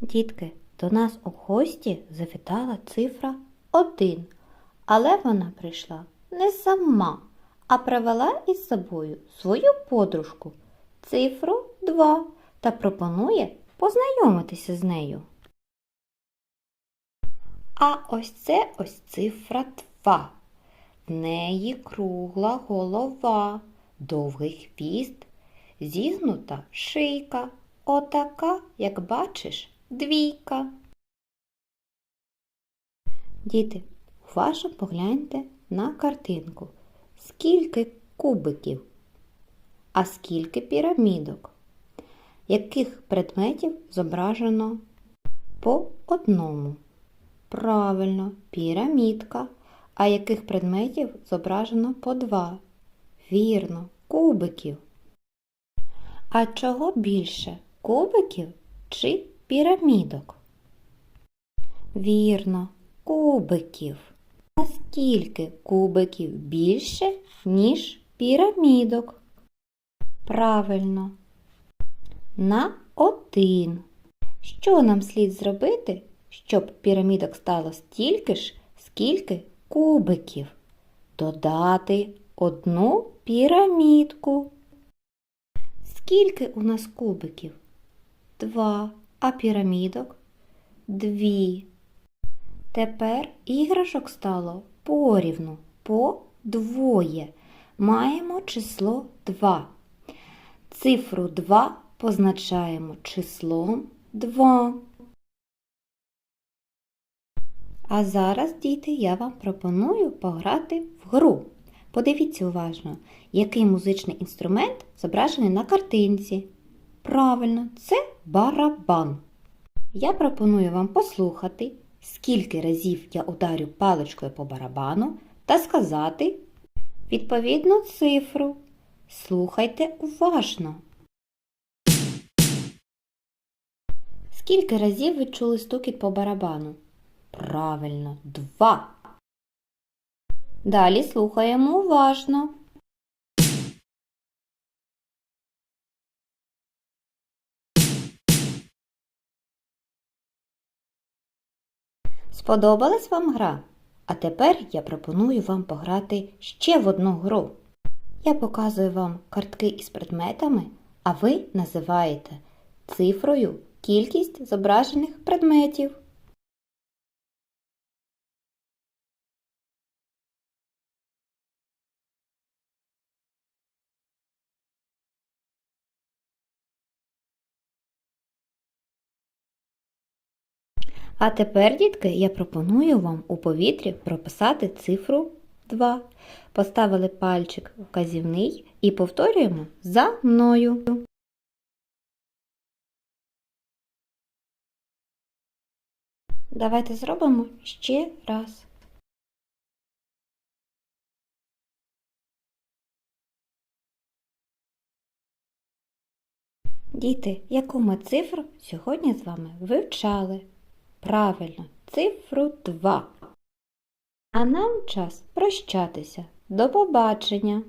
дітки, до нас у гості завітала цифра 1, але вона прийшла не сама, а привела із собою свою подружку, цифру 2, та пропонує познайомитися з нею. А ось це ось цифра 2. В неї кругла голова, довгий хвіст, зігнута шийка. Отака, як бачиш, двійка. Діти, уважно погляньте на картинку. Скільки кубиків, а скільки пірамідок? Яких предметів зображено по одному? Правильно, пірамідка. А яких предметів зображено по два? Вірно, кубиків. А чого більше? Кубиків чи пірамідок? Вірно, кубиків. А скільки кубиків більше, ніж пірамідок? Правильно. На один. Що нам слід зробити, щоб пірамідок стало стільки ж, скільки кубиків? Додати одну пірамідку. Скільки у нас кубиків? Два. А пірамідок? Дві. Тепер іграшок стало порівну, по двоє. Маємо число 2. Цифру 2 позначаємо числом 2. А зараз, діти, я вам пропоную пограти в гру. Подивіться уважно, який музичний інструмент зображений на картинці. Правильно, це барабан. Я пропоную вам послухати, скільки разів я ударю паличкою по барабану та сказати відповідну цифру. Слухайте уважно. Скільки разів ви чули стукіт по барабану? Правильно, два. Далі слухаємо уважно. Сподобалась вам гра? А тепер я пропоную вам пограти ще в одну гру. Я показую вам картки із предметами, а ви називаєте цифрою кількість зображених предметів. А тепер, дітки, я пропоную вам у повітрі прописати цифру 2. Поставили пальчик вказівний і повторюємо за мною. Давайте зробимо ще раз. Діти, яку ми цифру сьогодні з вами вивчали? Правильно, цифру 2. А нам час прощатися. До побачення!